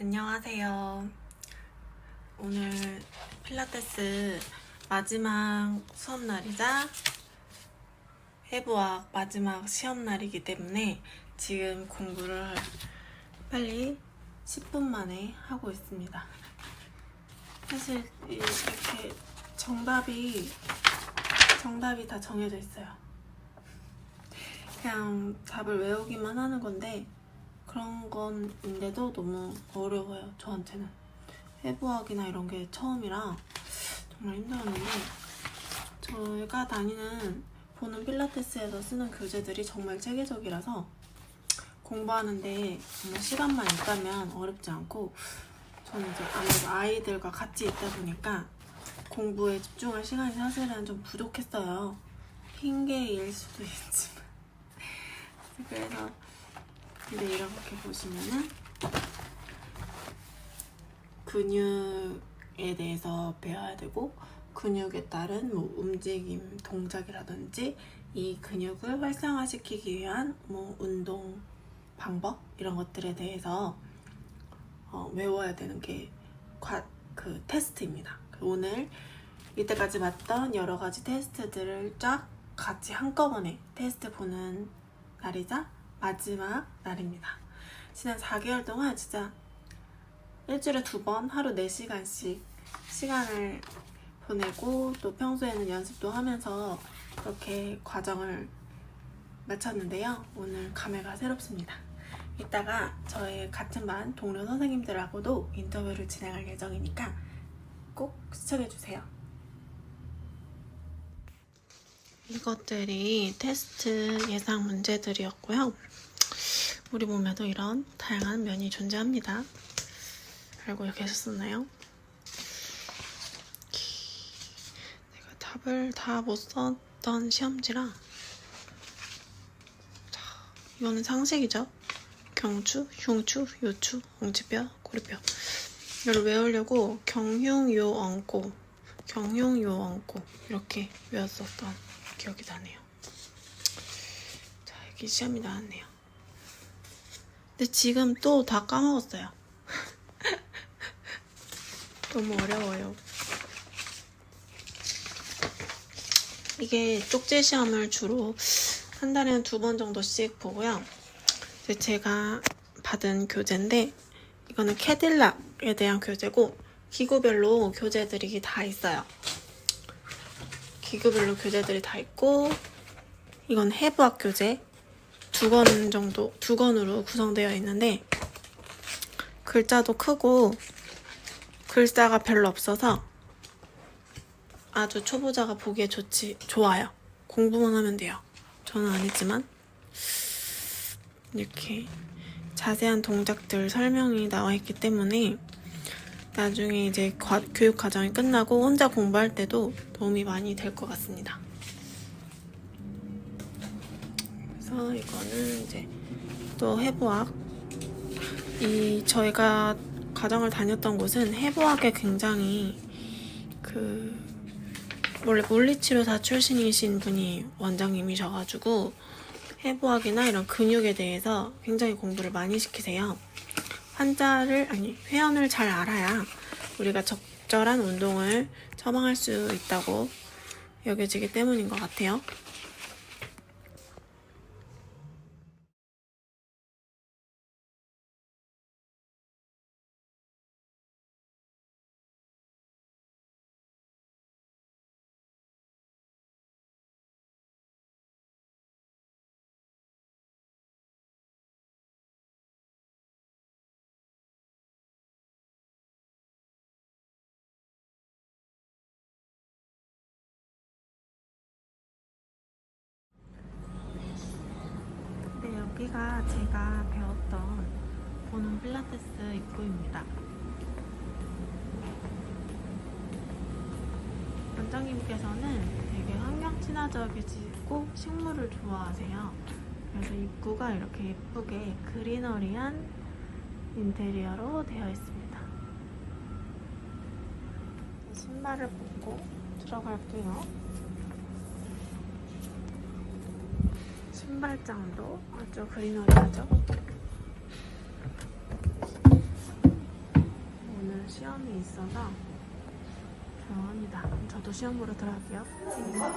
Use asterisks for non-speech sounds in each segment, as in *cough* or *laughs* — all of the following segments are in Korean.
안녕하세요. 오늘 필라테스 마지막 수업 날이자 해부학 마지막 시험 날이기 때문에 지금 공부를 빨리 10분 만에 하고 있습니다. 사실 이렇게 정답이 정답이 다 정해져 있어요. 그냥 답을 외우기만 하는 건데 그런 건인데도 너무 어려워요 저한테는. 해부학이나 이런 게 처음이라 정말 힘들었는데 저희가 다니는 보는 필라테스에서 쓰는 교재들이 정말 체계적이라서 공부하는데 정말 시간만 있다면 어렵지 않고 저는 이제 아무래도 아이들과 같이 있다 보니까 공부에 집중할 시간이 사실은 좀 부족했어요. 핑계일 수도 있지만. *laughs* 그래서 근데 이렇게 보시면은 근육에 대해서 배워야 되고 근육에 따른 뭐 움직임 동작이라든지 이 근육을 활성화시키기 위한 뭐 운동 방법 이런 것들에 대해서 어, 외워야 되는 게그 테스트입니다. 오늘 이때까지 봤던 여러 가지 테스트들을 쫙 같이 한꺼번에 테스트 보는 날이자 마지막 날입니다. 지난 4개월 동안 진짜 일주일에 두 번 하루 4시간씩 시간을 보내고 또 평소에는 연습도 하면서 그렇게 과정을 마쳤는데요. 오늘 감회가 새롭습니다. 이따가 저의 같은 반 동료 선생님들하고도 인터뷰를 진행할 예정이니까 꼭 시청해주세요. 이것들이 테스트 예상 문제들이었고요. 우리 몸에도 이런 다양한 면이 존재합니다. 알고 계셨었나요? 내가 답을 다 못 썼던 시험지라 자, 이거는 상식이죠. 경추, 흉추, 요추, 엉치뼈, 고리뼈 이걸 외우려고 경흉 요 엉고 경흉 요 엉고 이렇게 외웠었던 기억이 나네요. 자, 여기 시험이 나왔네요. 근데 지금 또 다 까먹었어요. *laughs* 너무 어려워요. 이게 쪽지 시험을 주로 한 달에 두번 정도씩 보고요. 제가 받은 교재인데 이거는 캐딜락에 대한 교재고 기구별로 교재들이 다 있어요. 기구별로 교재들이 다 있고 이건 해부학 교재 두 권 정도 두 권으로 구성되어 있는데 글자도 크고 글자가 별로 없어서 아주 초보자가 보기에 좋지 좋아요. 공부만 하면 돼요. 저는 안 했지만 이렇게 자세한 동작들 설명이 나와 있기 때문에 나중에 이제 과- 교육 과정이 끝나고 혼자 공부할 때도 도움이 많이 될 것 같습니다. 그래서 이거는 이제 또 해부학 이 저희가 과정을 다녔던 곳은 해부학에 굉장히 그 원래 물리치료사 출신이신 분이 원장님이셔가지고 해부학이나 이런 근육에 대해서 굉장히 공부를 많이 시키세요. 환자를 아니 회원을 잘 알아야 우리가 적절한 운동을 처방할 수 있다고 여겨지기 때문인 것 같아요. 여기가 제가 배웠던 보는 필라테스 입구입니다. 원장님께서는 되게 환경 친화적이시고 식물을 좋아하세요. 그래서 입구가 이렇게 예쁘게 그리너리한 인테리어로 되어 있습니다. 신발을 벗고 들어갈게요. 신발장도 아주 그리너리하죠. 시험이 있어서 조용합니다. 저도 시험 보러 들어갈게요. 잘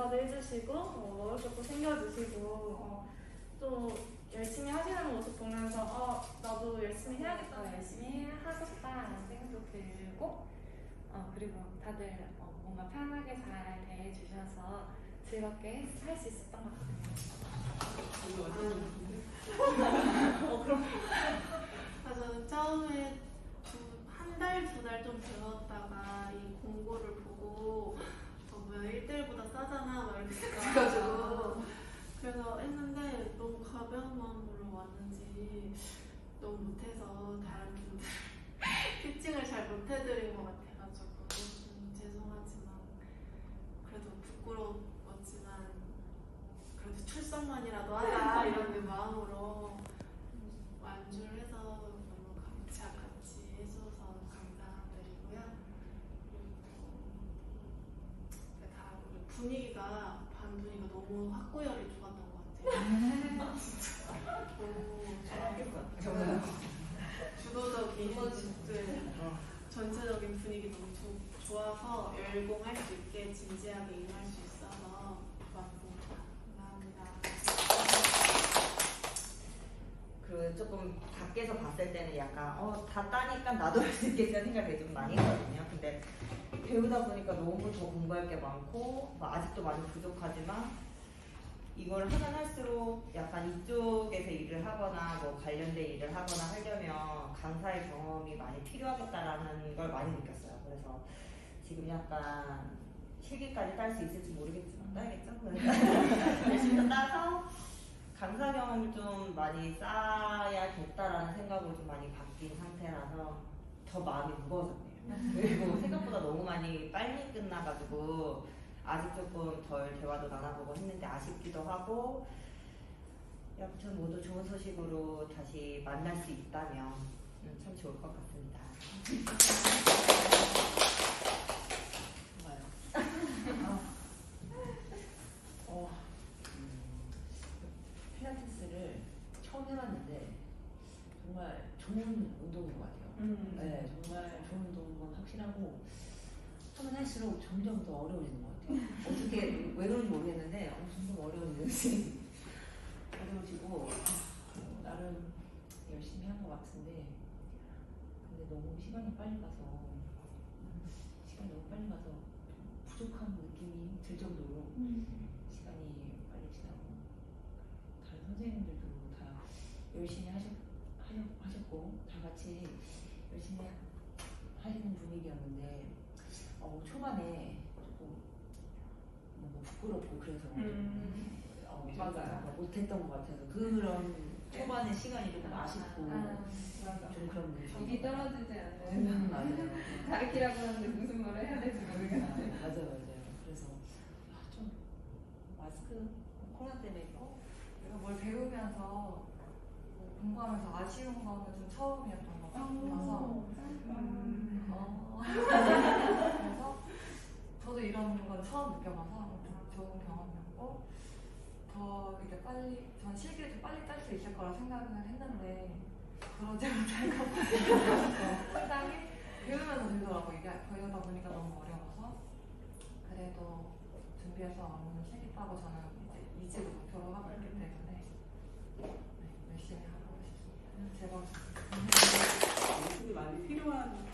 인사도 해주시고 어, 어렵게 챙겨주시고 어, 또 열심히 하시는 모습 보면서 어, 나도 열심히 해야겠다 열심히 하고 싶다라는 생각도 들고 어, 그리고 다들 어, 뭔가 편하게 잘 대해주셔서 즐겁게 할 수 있었던 것 같아요. 아, 저는 처음에 한 달, 두 달 좀 배웠다가 이 공고를 보고 어, 뭐야 1대1보다 싸잖아 막 이렇게 *laughs* 생각해가지고 그래서 했는데 너무 가벼운 마음으로 왔는지 너무 못해서 다른 분들 *laughs* 피칭을 잘 못해드린 것 같아가지고 좀 죄송하지만 그래도 부끄러웠지만 그래도 출석만이라도 하자 이런 그 마음으로 완주를 해서 너무 같이 같이 해줘서 감사드리고요. 그리고 다 우리 분위기가 반 분위기가 너무 학구열이 좋았던 것 같아요. 너무 주도적인 네, 전체적인 분위기 너무 좋- 좋아서 열공할 수 있게 진지하게 임할 수 있어서 고맙습니다. 감사합니다. 그 조금 밖에서 봤을 때는 약간 어다 따니까 나도 할 수 있겠다는 생각이 좀 많이 했거든요. 근데 배우다 보니까 너무 더 공부할 게 많고 뭐 아직도 많이 부족하지만 이걸 하면 할수록 약간 이쪽에서 일을 하거나 뭐 관련된 일을 하거나 하려면 강사의 경험이 많이 필요하겠다라는 걸 많이 느꼈어요. 그래서 지금 약간 실기까지 딸 수 있을지 모르겠지만 따야겠죠? 열심히 *laughs* 따서 강사 경험을 좀 많이 쌓아야겠다라는 생각으로 좀 많이 바뀐 상태라서 더 마음이 무거워졌네요. 그리고 생각보다 너무 많이 빨리 끝나가지고 아직 조금 덜 대화도 나눠보고 했는데 아쉽기도 하고 여튼 모두 좋은 소식으로 다시 만날 수 있다면 음, 참 좋을 것 같습니다. *laughs* 어, 음, 필라테스를 처음 해봤는데 정말 좋은 운동인 것 같아요. 음. 네, 정말 좋은 운동인 건 확실하고 하면 할수록 점점 더 어려워지는 것 같아요. 어떻게 왜 그런지 모르겠는데 어, 점점 어려워지는지 어려워지고 어, 나름 열심히 한 것 같은데 근데 너무 시간이 빨리 가서 시간이 너무 빨리 가서 부족한 느낌이 들 정도로 시간이 빨리 지나고 다른 선생님들도 다 열심히 하셨, 하셨, 하셨고 다 같이 열심히 하- 하시는 분위기였는데 어, 초반에 조금 뭔가 부끄럽고 그래서 음. 어, 맞아요. 저희가 못했던 것 같아서 그런 초반의 시간이 조금 아쉽고 맞아. 좀 그런 느낌 적이 떨어지지 않는 음, 맞아요 *laughs* 가르치라고 하는데 무슨 말을 해야 될지 모르겠어요. 맞아요 맞아요 그래서 아, 좀 마스크 코로나 때문에 어? 내가 뭘 배우면서 뭐 공부하면서 아쉬운 거는 좀 처음이었던 것 음. 어. 그래서 저도 이런 건 처음 느껴봐서 좀 좋은 경험이었고 더 이렇게 빨리 전 실기를 좀 빨리 딸 수 있을 거라 생각을 했는데 그러지 못할 것 같아서 상당히 배우면서 들더라고 이게 배우다 보니까 너무 어려워서 그래도 준비해서 오늘 실기 따고 저는 이제 이직을 목표로 하고 있기 때문에 네, 열심히 하고 싶습니다. 제가 연습이 많이 필요한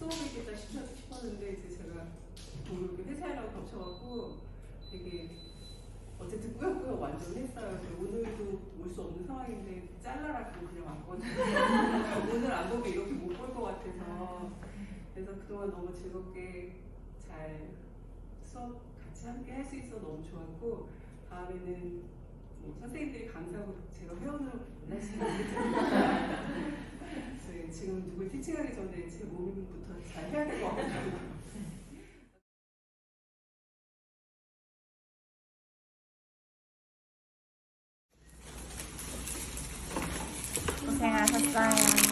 수업이겠다 싶- 싶었는데 이제 제가 모르게 회사이랑 겹쳐갖고 되게 어쨌든 꾸역꾸역 완전 했어요. 오늘도 올 수 없는 상황인데 잘라라고 그냥 왔거든요. *laughs* 오늘 안 보면 이렇게 못 볼 것 같아서 그래서 그동안 너무 즐겁게 잘 수업 같이 함께 할 수 있어 너무 좋았고 다음에는 뭐 선생님들이 강사하고 제가 회원으로 네, 지금 누굴 티칭하기 전에 제 몸부터 잘 해야 될 것 같아요. 고생하셨어요.